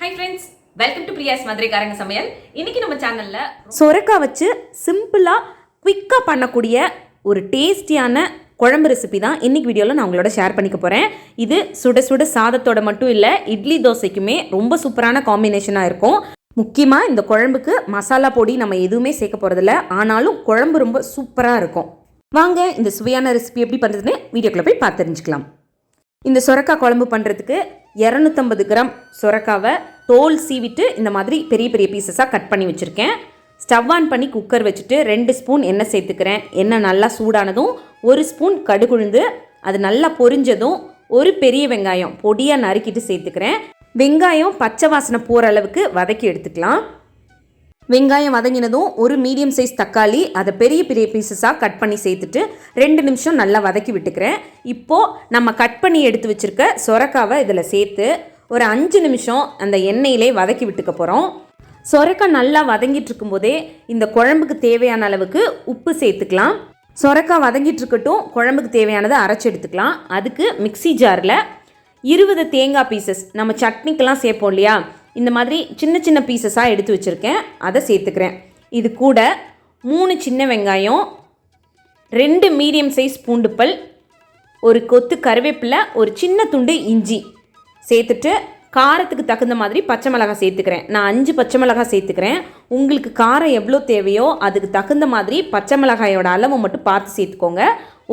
Hi friends welcome to Priya's மதுரைக்காரங்க சமையல் இன்னைக்கு நம்ம சேனல்ல சொரக்காய் வச்சு சிம்பிளாக குயிக்காக பண்ணக்கூடிய ஒரு டேஸ்டியான குழம்பு ரெசிபி தான் இன்னைக்கு வீடியோவில் நான் உங்களோட ஷேர் பண்ணிக்க போகிறேன் இது சுட சுட சாதத்தோட மட்டும் இல்லை இட்லி தோசைக்குமே ரொம்ப சூப்பரான காம்பினேஷனாக இருக்கும். முக்கியமாக இந்த குழம்புக்கு மசாலா பொடி நம்ம எதுவுமே சேர்க்க போகிறதில்ல ஆனாலும் குழம்பு ரொம்ப சூப்பராக இருக்கும். வாங்க இந்த சுவையான ரெசிபி எப்படி பண்ணுறதுன்னு வீடியோக்குள்ளே போய் பார்த்து தெரிஞ்சுக்கலாம். இந்த சுரக்காய் குழம்பு பண்ணுறதுக்கு இரநூத்தம்பது கிராம் சுரக்காவை தோல் சீவிட்டு இந்த மாதிரி பெரிய பெரிய பீசஸாக கட் பண்ணி வச்சுருக்கேன். ஸ்டவ் ஆன் பண்ணி குக்கர் வச்சுட்டு ரெண்டு ஸ்பூன் எண்ணெய் சேர்த்துக்கிறேன். எண்ணெய் நல்லா சூடானதும் ஒரு ஸ்பூன் கடுகுழுந்து அது நல்லா பொரிஞ்சதும் ஒரு பெரிய வெங்காயம் பொடியாக நறுக்கிட்டு சேர்த்துக்கிறேன். வெங்காயம் பச்சை வாசனை போகிற அளவுக்கு வதக்கி எடுத்துக்கலாம். வெங்காயம் வதங்கினதும் ஒரு மீடியம் சைஸ் தக்காளி அதை பெரிய பெரிய பீசஸாக கட் பண்ணி சேர்த்துட்டு ரெண்டு நிமிஷம் நல்லா வதக்கி விட்டுக்கிறேன். இப்போது நம்ம கட் பண்ணி எடுத்து வச்சுருக்க சொரக்காவை இதில் சேர்த்து ஒரு அஞ்சு நிமிஷம் அந்த எண்ணெயிலே வதக்கி விட்டுக்க போகிறோம் சொரக்காய் நல்லா வதங்கிட்டு இருக்கும்போதே இந்த குழம்புக்கு தேவையான அளவுக்கு உப்பு சேர்த்துக்கலாம். சொரக்காய் வதங்கிட்டு இருக்கட்டும் குழம்புக்கு தேவையானதை அரைச்சி எடுத்துக்கலாம். அதுக்கு மிக்ஸி ஜாரில் இருபது தேங்காய் பீசஸ் நம்ம சட்னிக்கெல்லாம் சேர்ப்போம் இல்லையா? இந்த மாதிரி சின்ன சின்ன பீசஸாக எடுத்து வச்சுருக்கேன். அதை சேர்த்துக்கிறேன். இது கூட மூணு சின்ன வெங்காயம் ரெண்டு மீடியம் சைஸ் பூண்டுப்பல் ஒரு கொத்து கருவேப்பிலை ஒரு சின்ன துண்டு இஞ்சி சேர்த்துட்டு காரத்துக்கு தகுந்த மாதிரி பச்சை மிளகாய் சேர்த்துக்கிறேன். நான் அஞ்சு பச்சை மிளகாய் சேர்த்துக்கிறேன். உங்களுக்கு காரம் எவ்வளோ தேவையோ அதுக்கு தகுந்த மாதிரி பச்சை மிளகாயோட அளவு மட்டும் பார்த்து சேர்த்துக்கோங்க.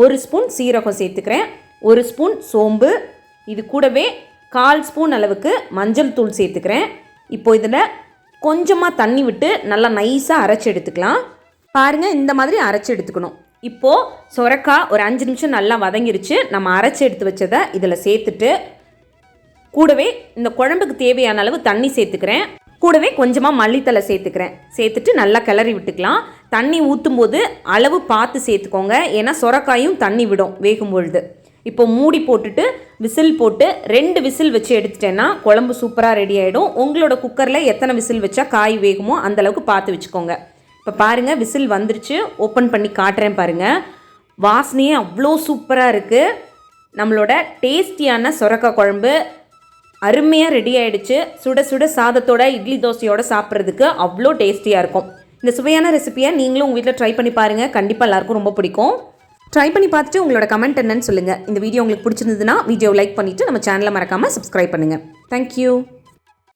ஒரு ஸ்பூன் சீரகம் சேர்த்துக்கிறேன். ஒரு ஸ்பூன் சோம்பு. இது கூடவே கால் ஸ்பூன் அளவுக்கு மஞ்சள் தூள் சேர்த்துக்கிறேன். இப்போ இதில் கொஞ்சமாக தண்ணி விட்டு நல்லா நைஸாக அரைச்சி எடுத்துக்கலாம். பாருங்கள் இந்த மாதிரி அரைச்சி எடுத்துக்கணும். இப்போது சொரக்காய் ஒரு அஞ்சு நிமிஷம் நல்லா வதங்கிருச்சு. நம்ம அரைச்சி எடுத்து வச்சதை இதில் சேர்த்துட்டு கூடவே இந்த குழம்புக்கு தேவையான அளவு தண்ணி சேர்த்துக்கிறேன். கூடவே கொஞ்சமாக மல்லித்தலை சேர்த்துக்கிறேன். சேர்த்துட்டு நல்லா கிளறி விட்டுக்கலாம். தண்ணி ஊற்றும் போது அளவு பார்த்து சேர்த்துக்கோங்க. ஏன்னா சொரக்காயும் தண்ணி விடும் வேகும் பொழுது இப்போ மூடி போட்டுட்டு விசில் போட்டு ரெண்டு விசில் வச்சு எடுத்துட்டேன்னா குழம்பு சூப்பராக ரெடி ஆகிடும் உங்களோட குக்கரில் எத்தனை விசில் வச்சா காய் வேகுமோ அந்த அளவுக்கு பார்த்து வச்சுக்கோங்க. இப்போ பாருங்கள் விசில் வந்துருச்சு. ஓப்பன் பண்ணி காட்டுறேன் பாருங்கள் வாசனையே அவ்வளோ சூப்பராக இருக்குது நம்மளோட டேஸ்டியான சுரக்கா குழம்பு அருமையாக ரெடி ஆகிடுச்சு சுட சுட சாதத்தோட இட்லி தோசையோட சாப்பிட்றதுக்கு அவ்வளோ டேஸ்டியாக இருக்கும். இந்த சுவையான ரெசிபியை நீங்களும் உங்கள் வீட்டில் ட்ரை பண்ணி பாருங்கள் கண்டிப்பாக எல்லாருக்கும் ரொம்ப பிடிக்கும். ட்ரை பண்ணி பார்த்துட்டு உங்களோட கமெண்ட் என்னன்னு சொல்லுங்கள் இந்த வீடியோ உங்களுக்கு பிடிச்சிருந்ததுன்னா வீடியோ லைக் பண்ணிவிட்டு நம்ம சேனலை மறக்காமல் சப்ஸ்கிரைப் பண்ணுங்கள் தேங்க்யூ